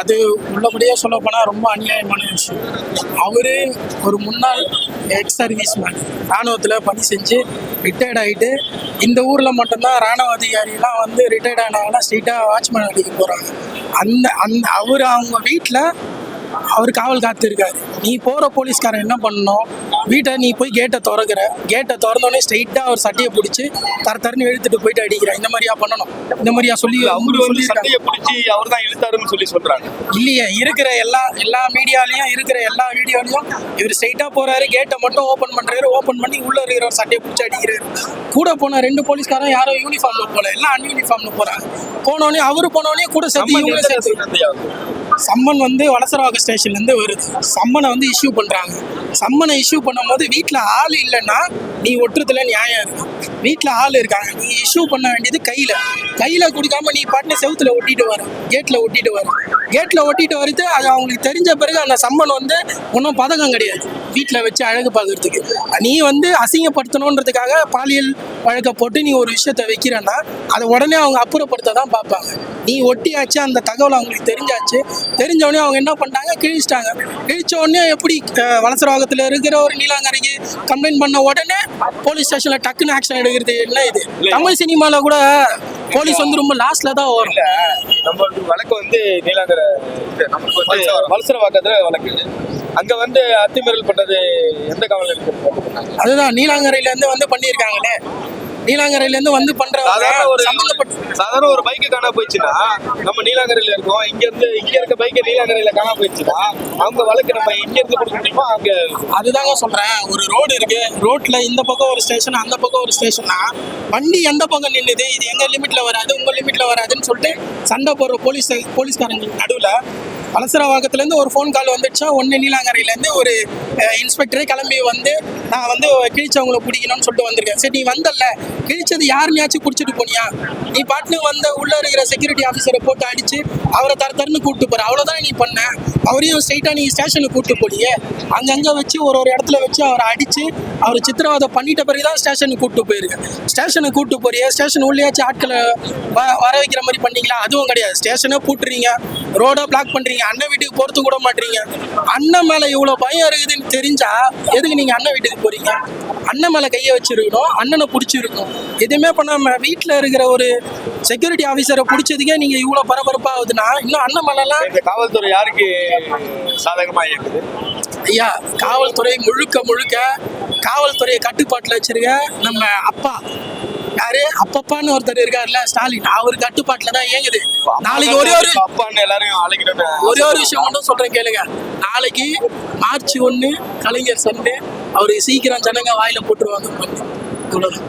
அது உள்ளபடியே சொல்ல போனால் ரொம்ப அநியாயமான விஷயம். அவரு ஒரு முன்னாள் எக்ஸ் சர்வீஸ் மேன் ராணுவத்தில் பணி செஞ்சு ரிட்டையர்ட் ஆகிட்டு இந்த ஊரில் மட்டும்தான் ராணுவ அதிகாரிலாம் வந்து ரிட்டையர்ட் ஆனாங்கன்னா ஸ்ட்ரீட்டாக வாட்ச்மேன் அடிக்க போகிறாங்க அந்த அந்த அவர் அவங்க வீட்டில் அவர் காவல் காத்திருக்காரு. நீ போகிற போலீஸ்காரன் என்ன பண்ணணும்? வீட்டை நீ போய் கேட்டை திறக்கிற. கேட்டை திறந்தோடனே ஸ்ட்ரெயிட்டாக அவர் சட்டையை பிடிச்சி தர தரன்னு இழுத்துட்டு போயிட்டு அடிக்கிற. இந்த மாதிரியா பண்ணணும். இந்த மாதிரியா சொல்லி வந்து சொல்லியிருக்காங்க சண்டையை பிடிச்சி அவர் தான் இழுத்தாருன்னு சொல்லி சொல்றாங்க. இல்லையே இருக்கிற எல்லா எல்லா மீடியாலையும் இருக்கிற எல்லா வீடியோலையும் இவர் ஸ்ட்ரைட்டா போறாரு கேட்டை மட்டும் ஓபன் பண்றாரு ஓபன் பண்ணி உள்ள இருக்கிற சட்டையை பிடிச்சி அடிக்கிறாரு. கூட போன ரெண்டு போலீஸ்காரன் யாரும் யூனிஃபார்ம்ல போல எல்லாம் அன்யூனிஃபார்ம்ல போறாங்க. போனோடனே அவரு போனோடனே கூட சேர்த்து எந்த சேர்த்து? சம்மன் வந்து வலசரவாக ஸ்டேஷன்ல இருந்து வருது. சம்மனை வந்து இஷ்யூ பண்றாங்க. சம்மனை இஷ்யூ பண்ணும்போது வீட்டில் ஆள் இல்லைன்னா நீ ஒட்டுறதுல நியாயம் இருக்கும் வீட்டில் ஆள் இருக்காங்க. நீ இஷ்யூ பண்ண வேண்டியது கையில். கையில் கொடுக்காம நீ பாட்டுன்னு செவுத்துல ஒட்டிட்டு வர. கேட்டில் ஒட்டிட்டு வர. கேட்ல ஒட்டிட்டு வருது அது அவங்களுக்கு தெரிஞ்ச பிறகு அந்த சம்மன் வந்து ஒன்றும் பதக்கம் கிடையாது. வீட்டில் வச்சு அழகு பார்க்கறதுக்கு நீ வந்து அசிங்கப்படுத்தணுன்றதுக்காக பாலியல் வழக்கை போட்டு நீ ஒரு விஷயத்த வைக்கிறன்னா அதை உடனே அவங்க அப்புறப்படுத்த தான் பார்ப்பாங்க. நீ ஒட்டியாச்சு அந்த தகவல் அவங்களுக்கு தெரிஞ்சாச்சு. தெரிஞ்ச உடனே அவங்க என்ன பண்ணிட்டாங்க? கிழிச்சிட்டாங்க. கிழிச்ச உடனே எப்படி வலசரவாகத்தில் இருக்கிற ஒரு நீலாங்கரைக்கு கம்ப்ளைண்ட் பண்ண உடனே போலீஸ் ஸ்டேஷனில் டக்குன்னு ஆக்ஷன் எடுக்கிறது என்ன இது? தமிழ் சினிமாவில் கூட போலீஸ் வந்து ரொம்ப லாஸ்ட்ல தான் வரும். நம்ம வழக்கு வந்து நீலாங்கர நமக்கு வந்து வலசரவாக்கத்துல வழக்கு. அங்க வந்து அத்துமீறல் பண்ணது எந்த காவல் அதுதான் நீலாங்கரையில இருந்து வந்து பண்ணியிருக்காங்களே. நீலாங்கரையில இருந்து வந்து சாதாரண ஒரு சாதாரண ஒரு பைக்கு காணா போயிடுச்சுன்னா நம்ம நீலாங்கரையில இருக்கோம். இங்க இருந்து இங்க இருக்க பைக்கு நீலாங்கரையில காணா போயிடுச்சுன்னா அவங்க வழக்கு நம்ம இங்க இருந்து கொடுக்க முடியுமா? அங்க அதுதாங்க சொல்றேன். ஒரு ரோடு இருக்கு. ரோட்ல இந்த பக்கம் ஒரு ஸ்டேஷன் அந்த பக்கம் ஒரு ஸ்டேஷன்னா வண்டி எந்த பக்கம் நின்னுது? இது எங்க லிமிட்ல வராது? உங்க லிமிட்ல வராதுன்னு சொல்லிட்டு சண்டை போடுற போலீஸ் போலீஸ்காரங்க நடுவில் அலசரவாக்கத்துலேருந்து ஒரு ஃபோன் கால் வந்துடுச்சா? ஒன்று நீலாங்கரையிலேருந்து ஒரு இன்ஸ்பெக்டரே கிளம்பி வந்து நான் வந்து கிழிச்சவங்களை பிடிக்கணும்னு சொல்லிட்டு வந்திருக்கேன். சரி நீ வந்தல்ல. கிழிச்சது யாருனையாச்சும் குடிச்சிட்டு போனியா? நீ பாட்டுன்னு வந்த உள்ளே இருக்கிற செக்யூரிட்டி ஆஃபீஸரை போட்டு அடிச்சு அவரை தர தரன்னு கூப்பிட்டு போற. அவ்வளோதான் நீ பண்ண? அவரையும் ஸ்ட்ரைட்டாக நீ ஸ்டேஷனுக்கு கூப்பிட்டு போலியே அங்கங்கே வச்சு ஒரு ஒரு இடத்துல வச்சு அவரை அடித்து அவர் சித்திரவதை பண்ணிட்ட பிறகு தான் ஸ்டேஷனுக்கு கூப்பிட்டு போயிருக்கேன். ஸ்டேஷனுக்கு கூப்பிட்டு போறியே. ஸ்டேஷன் உள்ளேயாச்சும் ஆட்களை வ வர வைக்கிற மாதிரி பண்ணீங்களா? அதுவும் கிடையாது. ஸ்டேஷனே பூட்டுறீங்க. ரோட பிளாக் பண்றீங்க அண்ணன் வீட்டுக்கு போறது கூட மாட்டீங்க அண்ணன் மேல இவ்வளவு பயம் இருக்குதுன்னு தெரிஞ்சா எதுக்கு நீங்க அண்ணன் வீட்டுக்கு போறீங்க? அண்ணன் மேல கையை வச்சிருக்கணும் அண்ணனை பிடிச்சிருக்கணும். எதுவுமே பண்ணாம வீட்டுல இருக்கிற ஒரு செக்யூரிட்டி ஆஃபீஸரை பிடிச்சதுக்கே நீங்க இவ்வளவு பரபரப்பா ஆகுதுன்னா இன்னும் அண்ணன் இந்த காவல்துறை யாருக்கு சாதகமா இயக்குது? ஐயா காவல்துறை முழுக்க முழுக்க காவல்துறையை கட்டுப்பாட்டில் வச்சிருக்க நம்ம அப்பா. யாரு அப்பப்பான்னு ஒருத்தர் இருக்காருல்ல ஸ்டாலின். அவர் கட்டுப்பாட்டில் தான் இயங்குது. நாளைக்கு ஒரே ஒரு அப்பான்னு எல்லாரையும் ஒரே ஒரு விஷயம் மட்டும் சொல்றேன் கேளுங்க. நாளைக்கு மார்ச் ஒன்று கலைஞர் சண்டே. அவருக்கு சீக்கிரம் ஜனங்க வாயில போட்டுருவாங்க. இவ்வளவுதான்